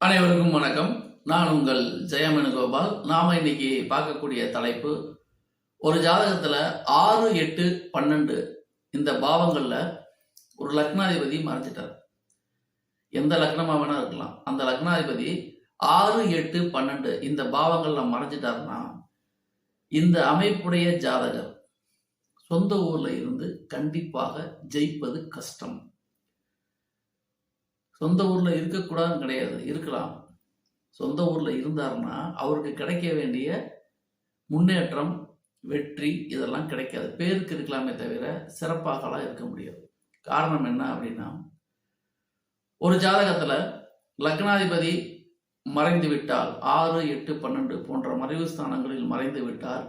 அனைவருக்கும் வணக்கம். நான் உங்கள் ஜெயமேனுகோபால். நாம இன்னைக்கு பார்க்கக்கூடிய தலைப்பு ஒரு ஜாதகத்துல ஆறு எட்டு பன்னெண்டு இந்த பாவங்கள்ல ஒரு லக்னாதிபதி மறைஞ்சிட்டார். எந்த லக்னமா வேணா இருக்கலாம். அந்த லக்னாதிபதி ஆறு எட்டு பன்னெண்டு இந்த பாவங்கள்ல மறைஞ்சிட்டாருன்னா இந்த அமைப்புடைய ஜாதகர் சொந்த ஊர்ல இருந்து கண்டிப்பாக ஜெயிப்பது கஷ்டம். சொந்த ஊர்ல இருக்கக்கூடாதுன்னு கிடையாது இருக்கலாம். சொந்த ஊர்ல இருந்தாருன்னா அவருக்கு கிடைக்க வேண்டிய முன்னேற்றம் வெற்றி இதெல்லாம் கிடைக்காது. பேருக்கு இருக்கலாமே தவிர சிறப்பாகலாம் இருக்க முடியாது. காரணம் என்ன அப்படின்னா ஒரு ஜாதகத்துல லக்னாதிபதி மறைந்து விட்டால் ஆறு எட்டு பன்னெண்டு போன்ற மறைவு ஸ்தானங்களில் மறைந்து விட்டால்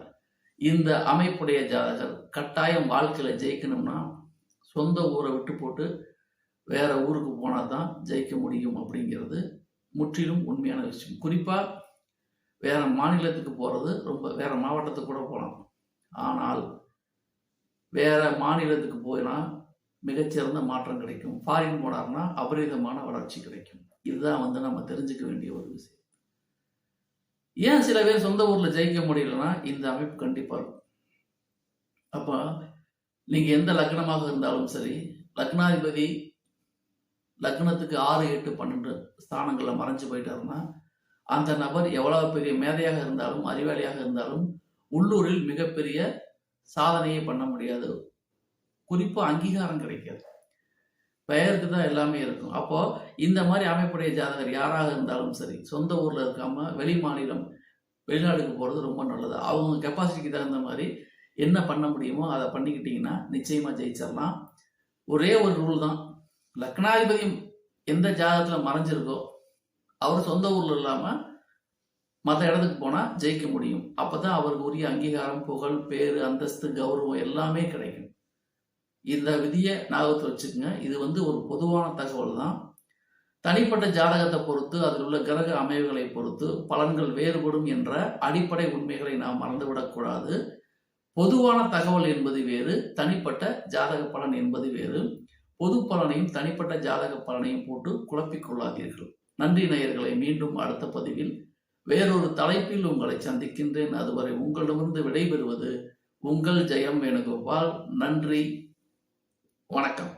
இந்த அமைப்புடைய ஜாதகர் கட்டாயம் வாழ்க்கையில ஜெயிக்கணும்னா சொந்த ஊரை விட்டு போட்டு வேற ஊருக்கு போனால் தான் ஜெயிக்க முடியும் அப்படிங்கிறது முற்றிலும் உண்மையான விஷயம். குறிப்பாக வேற மாநிலத்துக்கு போகிறது ரொம்ப வேற மாவட்டத்துக்கு கூட போகலாம் ஆனால் வேற மாநிலத்துக்கு போயினா மிகச்சிறந்த மாற்றம் கிடைக்கும். ஃபாரின் போனார்னா அபரிதமான வளர்ச்சி கிடைக்கும். இதுதான் வந்து நம்ம தெரிஞ்சுக்க வேண்டிய ஒரு விஷயம். ஏன் சில பேர் சொந்த ஊரில் ஜெயிக்க முடியலன்னா இந்த அமைப்பு கண்டிப்பாக இருக்கும். அப்போ நீங்கள் எந்த லக்னமாக இருந்தாலும் சரி லக்னாதிபதி லக்னத்துக்கு ஆறு எட்டு பன்னெண்டு ஸ்தானங்களில் மறைஞ்சு போயிட்டாருன்னா அந்த நபர் எவ்வளவு பெரிய மேதையாக இருந்தாலும் அறிவாளியாக இருந்தாலும் உள்ளூரில் மிகப்பெரிய சாதனையை பண்ண முடியாது. குறிப்பாக அங்கீகாரம் கிடைக்காது. பெயருக்கு தான் எல்லாமே இருக்கும். அப்போது இந்த மாதிரி அமைப்புடைய ஜாதகர் யாராக இருந்தாலும் சரி சொந்த ஊரில் இருக்காம வெளி மாநிலம் வெளிநாடுக்கு போகிறது ரொம்ப நல்லது. அவங்க கெப்பாசிட்டிக்கு தகுந்த மாதிரி என்ன பண்ண முடியுமோ அதை பண்ணிக்கிட்டிங்கன்னா நிச்சயமாக ஜெயிச்சிடலாம். ஒரே ஒரு ரூல் தான். லக்னாதிபதி எந்த ஜாதகத்தில் மறைஞ்சிருக்கோ அவர் சொந்த ஊரில் இல்லாமல் மற்ற இடத்துக்கு போனால் ஜெயிக்க முடியும். அப்போ தான் அவருக்கு உரிய அங்கீகாரம் புகழ் பேர் அந்தஸ்து கௌரவம் எல்லாமே கிடைக்கும். இந்த விதியை ஞாபகத்தில் வச்சுக்கோங்க. இது வந்து ஒரு பொதுவான தகவல் தான். தனிப்பட்ட ஜாதகத்தை பொறுத்து அதில் உள்ள கிரக அமைவுகளை பொறுத்து பலன்கள் வேறுபடும் என்ற அடிப்படை உண்மைகளை நாம் மறந்துவிடக்கூடாது பொதுவான தகவல் என்பது வேறு தனிப்பட்ட ஜாதக பலன் என்பது வேறு. பொது பலனையும் தனிப்பட்ட ஜாதக பலனையும் போட்டு குழப்பிக்கொள்ளாதீர்கள் நன்றி நேயர்களை மீண்டும் அடுத்த பதிவில் வேறொரு தலைப்பில் உங்களை சந்திக்கின்றேன். அதுவரை உங்களிடமிருந்து விடைபெறுவது உங்கள் ஜெயம் வேணுகோபால். நன்றி. வணக்கம்.